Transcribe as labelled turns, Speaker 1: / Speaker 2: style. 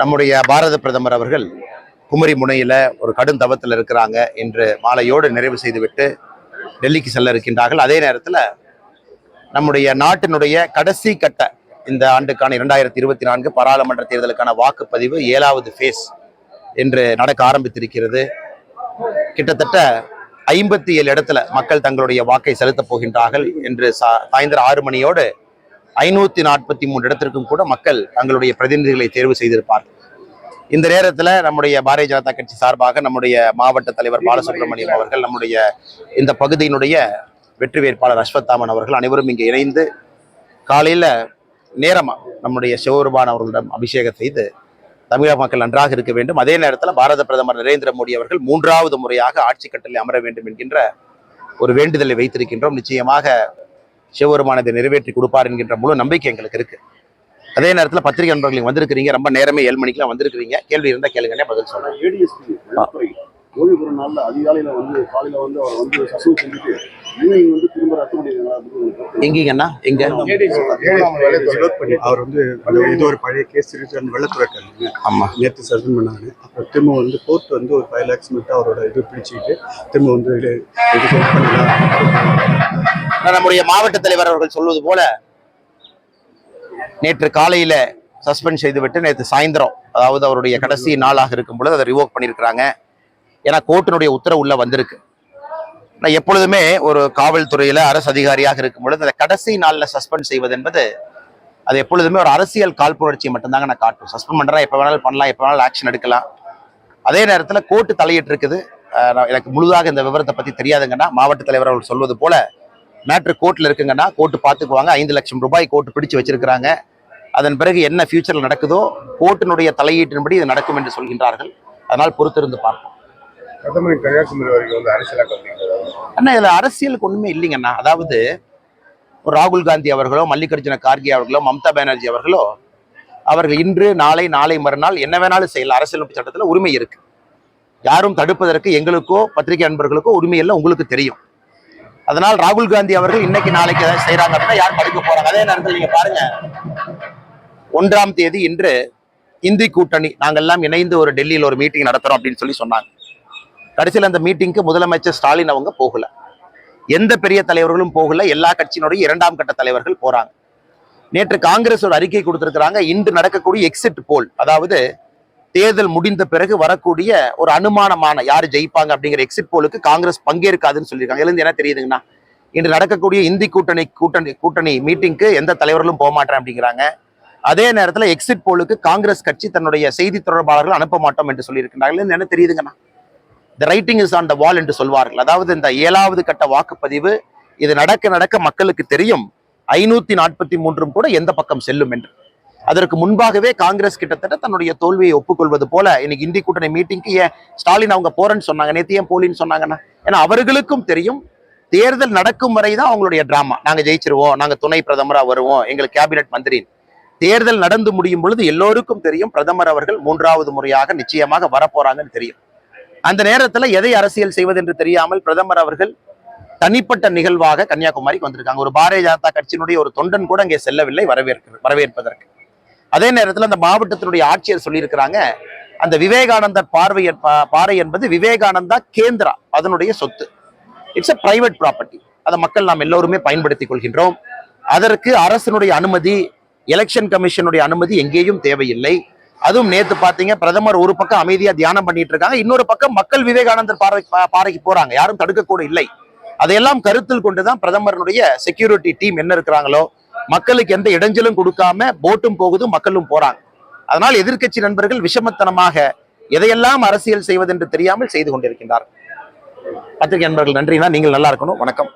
Speaker 1: நம்முடைய பாரத பிரதமர் அவர்கள் குமரி முனையில் ஒரு கடும் தவத்தில் இருக்கிறாங்க என்று மாலையோடு நிறைவு செய்துவிட்டு டெல்லிக்கு செல்ல இருக்கின்றார்கள். அதே நேரத்தில் நம்முடைய நாட்டினுடைய கடைசி கட்ட இந்த ஆண்டுக்கான இரண்டாயிரத்தி இருபத்தி நான்கு பாராளுமன்ற தேர்தலுக்கான வாக்குப்பதிவு ஏழாவது ஃபேஸ் என்று நடக்க ஆரம்பித்திருக்கிறது. கிட்டத்தட்ட ஐம்பத்தி ஏழு இடத்துல மக்கள் தங்களுடைய வாக்கை செலுத்தப் போகின்றார்கள் என்று சா- சாயந்தரம் ஆறு மணியோடு ஐநூத்தி நாற்பத்தி மூன்று இடத்திற்கும் கூட மக்கள் தங்களுடைய பிரதிநிதிகளை தேர்வு செய்திருப்பார்கள் இந்த நேரத்தில் நம்முடைய பாரதிய ஜனதா கட்சி சார்பாக நம்முடைய மாவட்ட தலைவர் பாலசுப்ரமணியம் அவர்கள் நம்முடைய இந்த பகுதியினுடைய வெற்றி வேட்பாளர் அஸ்வத்தாமன் அவர்கள் அனைவரும் இங்கே இணைந்து காலையில நேரமா நம்முடைய சிவபெருமான் அவர்களிடம் அபிஷேகம் செய்து தமிழக மக்கள் நன்றாக இருக்க வேண்டும். அதே நேரத்தில் பாரத பிரதமர் நரேந்திர மோடி அவர்கள் மூன்றாவது முறையாக ஆட்சி கட்டளை அமர வேண்டும் என்கின்ற ஒரு வேண்டுதலை வைத்திருக்கின்றோம். நிச்சயமாக சிவபெருமான் இதை நிறைவேற்றி கொடுப்பார் என்கின்ற முழு நம்பிக்கை எங்களுக்கு இருக்கு. அதே நேரத்தில் பத்திரிகை நண்பர்கள் வந்திருக்கிறீங்க. ரொம்ப நேரமே ஏழு மணிக்கெல்லாம் வந்திருக்கிறீங்க. கேள்வி இருந்தால் கேளுங்கன்னே பதில் சொல்றேன்
Speaker 2: ஏடிஎஸ்பி வெள்ளத்துறை ஓய்வு பெறும் நாள்ல அதிகாலையில வந்து காலையில வந்து அவர் வந்து சஸ்பெண்ட் செஞ்சுட்டு ஈவினிங் வந்து திரும்ப ரத்து பண்ணிருக்காங்க
Speaker 1: எங்கீங்கண்ணா? எங்க?
Speaker 3: அவர் வந்து ஏதோ ஒரு பழைய கேஸ் அந்த வெள்ளத்துறை
Speaker 1: ஆமா.
Speaker 3: நேற்று சஸ்பெண்ட் பண்ணாங்க அப்புறம் திரும்ப வந்து கோர்ட் வந்து ஒரு ஃபைவ் லேக்ஸ் மட்டும் அவரோட இது பிடிச்சிக்கிட்டு திரும்ப வந்து இது இது பண்ணலாம்
Speaker 1: நம்முடைய மாவட்ட தலைவர் அவர்கள் சொல்வது போல நேற்று காலையில சஸ்பெண்ட் செய்துவிட்டு நேற்று சாயந்தரம் அதாவது அவருடைய கடைசி நாளாக இருக்கும் பொழுது அதை ரிவோக் பண்ணியிருக்கிறாங்க. ஏன்னா கோர்ட்டினுடைய உத்தரவு உள்ள வந்திருக்கு. நான் எப்பொழுதுமே ஒரு காவல்துறையில அரசு அதிகாரியாக இருக்கும் பொழுது அந்த கடைசி நாள்ல சஸ்பெண்ட் செய்வது என்பது அது எப்பொழுதுமே ஒரு அரசியல் காழ்ப்புணர்ச்சியை மட்டும்தாங்க நான் காட்டும். சஸ்பெண்ட் பண்ணுறேன் எப்போ வேணாலும் பண்ணலாம் எப்போ வேணாலும் ஆக்ஷன் எடுக்கலாம். அதே நேரத்தில் கோர்ட்டு தலையிட்டு இருக்குது நான் எனக்கு முழுதாக இந்த விவரத்தை பத்தி தெரியாதுங்கன்னா மாவட்ட தலைவர் அவர்கள் சொல்வது போல மேட்ரு கோர்ட்ல இருக்குங்கன்னா கோர்ட்டு பார்த்துக்குவாங்க. ஐந்து லட்சம் ரூபாய் கோர்ட்டு பிடிச்சு வச்சிருக்கிறாங்க. அதன் பிறகு என்ன ஃபியூச்சர்ல நடக்குதோ கோர்ட்டினுடைய தலையீட்டின்படி இது நடக்கும் என்று சொல்கின்றார்கள். அதனால் பொறுத்திருந்து பார்ப்போம். அண்ணா இதுல அரசியலுக்கு ஒண்ணுமே இல்லைங்கண்ணா. அதாவது ராகுல் காந்தி அவர்களோ மல்லிகார்ஜுன கார்கே அவர்களோ மம்தா பானர்ஜி அவர்களோ அவர்கள் இன்று நாளை நாளை மறுநாள் என்ன வேணாலும் செய்யலாம். அரசியலமைப்பு சட்டத்துல உரிமை இருக்கு. யாரும் தடுப்பதற்கு எங்களுக்கோ பத்திரிகை நண்பர்களுக்கோ உரிமை இல்லை உங்களுக்கு தெரியும். அதனால் ராகுல் காந்தி அவர்கள் இன்னைக்கு நாளைக்கு ஏதாவது செய்யறாங்க அப்படின்னா யார் படிக்க போறாங்க? அதே நேரத்தில் நீங்க பாருங்க. ஒன்றாம் தேதி இன்று இந்தி கூட்டணி நாங்கெல்லாம் இணைந்து ஒரு டெல்லியில் ஒரு மீட்டிங் நடத்துறோம் அப்படின்னு சொல்லி சொன்னாங்க. கடைசியில் அந்த மீட்டிங்க்கு முதலமைச்சர் ஸ்டாலின் அவங்க போகல. எந்த பெரிய தலைவர்களும் போகல. எல்லா கட்சியினுடைய இரண்டாம் கட்ட தலைவர்கள் போறாங்க. நேற்று காங்கிரஸ் ஒரு அறிக்கை கொடுத்திருக்கிறாங்க. இன்று நடக்கக்கூடிய எக்ஸிட் போல் அதாவது தேர்தல் முடிந்த பிறகு வரக்கூடிய ஒரு அனுமானமான யார் ஜெயிப்பாங்க அப்படிங்கிற எக்ஸிட் போலுக்கு காங்கிரஸ் பங்கேற்காதுன்னு சொல்லியிருக்காங்க. இதுலேருந்து என்ன தெரியுதுங்கண்ணா இன்று நடக்கக்கூடிய இந்தி கூட்டணி கூட்டணி கூட்டணி மீட்டிங்க்கு எந்த தலைவர்களும் போக மாட்டேன் அப்படிங்கிறாங்க. அதே நேரத்துல எக்ஸிட் போலுக்கு காங்கிரஸ் கட்சி தன்னுடைய செய்தி தொடர்பாளர்கள் அனுப்ப மாட்டோம் என்று சொல்லியிருக்கிறார்கள் என்ன தெரியுதுங்கண்ணா the writing is on the wall என்று சொல்வார்கள். அதாவது இந்த ஏழாவது கட்ட வாக்குப்பதிவு இது நடக்க நடக்க மக்களுக்கு தெரியும். ஐநூத்தி நாற்பத்தி மூன்றும் கூட எந்த பக்கம் செல்லும் என்று. அதற்கு முன்பாகவே காங்கிரஸ் கிட்டத்தட்ட தன்னுடைய தோல்வியை ஒப்புக்கொள்வது போல இன்னைக்கு இந்தி கூட்டணி மீட்டிங்க்கு ஏன் ஸ்டாலின் அவங்க போறேன்னு சொன்னாங்க நேத்து போலின்னு சொன்னாங்கன்னா? ஏன்னா அவர்களுக்கும் தெரியும் தேர்தல் நடக்கும் வரை தான் அவங்களுடைய டிராமா நாங்க ஜெயிச்சிருவோம் நாங்க துணை பிரதமரா வருவோம் எங்களுக்கு கேபினட் மந்திரி தேர்தல் நடந்து முடியும் பொழுது எல்லோருக்கும் தெரியும் பிரதமர் அவர்கள் மூன்றாவது முறையாக நிச்சயமாக வரப்போறாங்கன்னு தெரியும். அந்த நேரத்துல எதை அரசியல் செய்வது என்று தெரியாமல் பிரதமர் அவர்கள் தனிப்பட்ட நிகழ்வாக கன்னியாகுமரிக்கு வந்திருக்காங்க. ஒரு பாரதிய ஜனதா கட்சியினுடைய ஒரு தொண்டன் கூட அங்கே செல்லவில்லை வரவேற்க வரவேற்பதற்கு. அதே நேரத்தில் அந்த மாவட்டத்தினுடைய ஆட்சியர் சொல்லியிருக்கிறாங்க அந்த விவேகானந்தர் பார்வை பாறை என்பது விவேகானந்தா கேந்திரா அதனுடைய சொத்து. இட்ஸ் அ பிரைவேட் ப்ராப்பர்ட்டி அதை மக்கள் நாம் எல்லோருமே பயன்படுத்திக் கொள்கின்றோம். அதற்கு அரசினுடைய அனுமதி எலெக்ஷன் கமிஷனுடைய அனுமதி எங்கேயும் தேவையில்லை. அதுவும் நேத்து பாத்தீங்க பிரதமர் ஒரு பக்கம் அமைதியா தியானம் பண்ணிட்டு இருக்காங்க இன்னொரு பக்கம் மக்கள் விவேகானந்தர் பாறை பாறைக்கு போறாங்க யாரும் தடுக்க கூட இல்லை. அதையெல்லாம் கருத்தில் கொண்டுதான் பிரதமருடைய செக்யூரிட்டி டீம் என்ன இருக்கிறாங்களோ மக்களுக்கு எந்த இடைஞ்சலும் கொடுக்காம போட்டும் போகுது மக்களும் போறாங்க. அதனால் எதிர்க்கட்சி நண்பர்கள் விஷமத்தனமாக எதையெல்லாம் அரசியல் செய்வதென்று தெரியாமல் செய்து கொண்டிருக்கின்றார் பத்திரிகை நண்பர்கள் நன்றினா நீங்கள் நல்லா இருக்கணும். வணக்கம்.